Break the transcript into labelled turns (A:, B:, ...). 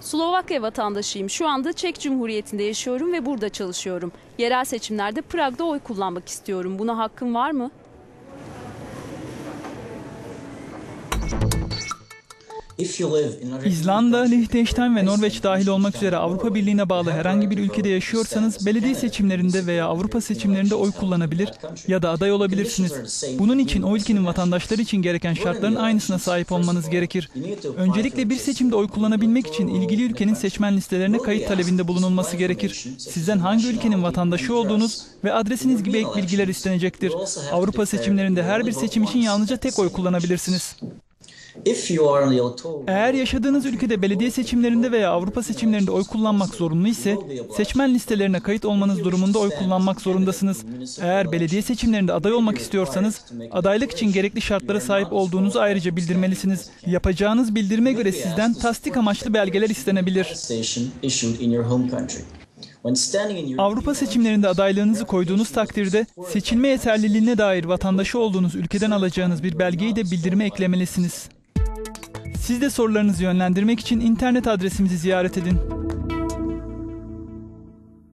A: Slovakya vatandaşıyım. Şu anda Çek Cumhuriyeti'nde yaşıyorum ve burada çalışıyorum. Yerel seçimlerde Prag'da oy kullanmak istiyorum. Buna hakkım var mı?
B: İzlanda, Liechtenstein ve Norveç dahil olmak üzere Avrupa Birliği'ne bağlı herhangi bir ülkede yaşıyorsanız belediye seçimlerinde veya Avrupa seçimlerinde oy kullanabilir ya da aday olabilirsiniz. Bunun için o ülkenin vatandaşları için gereken şartların aynısına sahip olmanız gerekir. Öncelikle bir seçimde oy kullanabilmek için ilgili ülkenin seçmen listelerine kayıt talebinde bulunulması gerekir. Sizden hangi ülkenin vatandaşı olduğunuz ve adresiniz gibi ek bilgiler istenecektir. Avrupa seçimlerinde her bir seçim için yalnızca tek oy kullanabilirsiniz. Eğer yaşadığınız ülkede belediye seçimlerinde veya Avrupa seçimlerinde oy kullanmak zorunlu ise seçmen listelerine kayıt olmanız durumunda oy kullanmak zorundasınız. Eğer belediye seçimlerinde aday olmak istiyorsanız adaylık için gerekli şartlara sahip olduğunuzu ayrıca bildirmelisiniz. Yapacağınız bildirime göre sizden tasdik amaçlı belgeler istenebilir. Avrupa seçimlerinde adaylığınızı koyduğunuz takdirde seçilme yeterliliğine dair vatandaşı olduğunuz ülkeden alacağınız bir belgeyi de bildirime eklemelisiniz. Siz de sorularınızı yönlendirmek için internet adresimizi ziyaret edin.